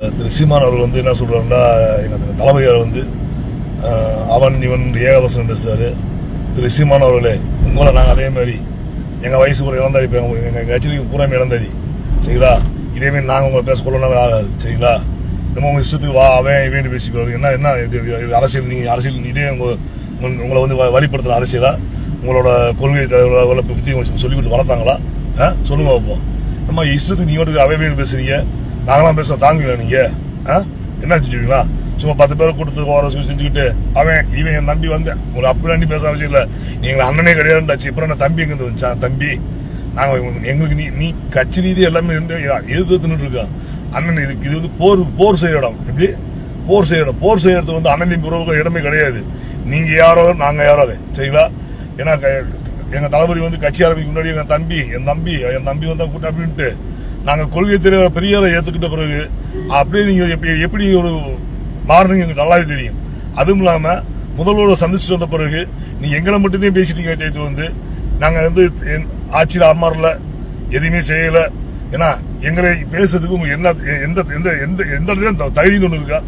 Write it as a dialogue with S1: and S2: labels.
S1: திரு சீமான் அவர்கள் வந்து என்ன சொல்கிறாருன்னா எங்கள் தலைமையார் வந்து அவன் இவன் ஏகவசனம் பேசுகிறாரு திரு சீமான் அவர்களே உங்களை நாங்கள் அதே மாதிரி வயசு ஒரு இழந்தாரி இப்போ எங்கள் கட்சிக்கு பூராமே இழந்தாரி சரிங்களா? இதேமாரி நாங்கள் உங்களை பேச கொள்ளணும் ஆகாது. சரிங்களா? நம்ம உங்கள் இஷ்டத்துக்கு வா அவன் இவன் பேசிக்கிறோம் என்ன என்ன இது இது அரசியல் நீங்கள் அரசியல் இதே உங்கள் உங்களை வந்து வ- அரசியலா? உங்களோட கொள்கை தலைவர்களை பற்றி சொல்லி கொடுத்து வளர்த்தாங்களா? ஆ? சொல்லுங்க பார்ப்போம். நம்ம இஷ்டத்துக்கு நீங்க வந்து அவை பேசுகிறீங்க நாங்களாம் பேச தாங்குவீங்களா நீங்க? ஆ? என்ன செஞ்சுவீங்களா சும்மா பத்து பேரை கொடுத்து போற சொல்லி செஞ்சுக்கிட்டு அவன் இவன் என் தம்பி வந்து உங்களை அப்படி அண்டி பேச அவசியம் இல்ல நீங்க அண்ணனே கிடையாதுச்சு அப்புறம் என்ன தம்பி எங்க இருந்து தம்பி. நாங்க எங்களுக்கு நீ நீ கட்சி ரீதி எல்லாமே எதிர்த்துன்னு இருக்கான். அண்ணன் இதுக்கு இது வந்து போர் போர் செய்யற இடம். எப்படி? போர் செய்யற இடம். போர் செய்யறது வந்து அண்ணனின் உறவுகள் இடமே கிடையாது. நீங்க யாரோ நாங்க யாரோ அது. சரிங்களா? ஏன்னா க- எங்க தளபதி வந்து கட்சி ஆரம்பிக்கு முன்னாடி எங்கள் தம்பி என் தம்பி என் தம்பி வந்தா கூட்டம் அப்படின்ட்டு நாங்கள் கொள்கை தெரியாத பெரியாரை ஏற்றுக்கிட்ட பிறகு அப்படியே நீங்கள் எப்படி எப்படி ஒரு மாறினீங்க எங்களுக்கு நல்லாவே தெரியும். அதுவும் இல்லாமல் முதல்வரை சந்திச்சுட்டு வந்த பிறகு நீ எங்களை மட்டும்தான் பேசிட்டீங்க தேர்த்து வந்து. நாங்கள் வந்து என் ஆட்சியில் அம்மாறல எதுவுமே செய்யலை. ஏன்னா எங்களை பேசுறதுக்கு உங்களுக்கு என்ன எந்த எந்த எந்த எந்த தைரியம் ஒன்று இருக்கா?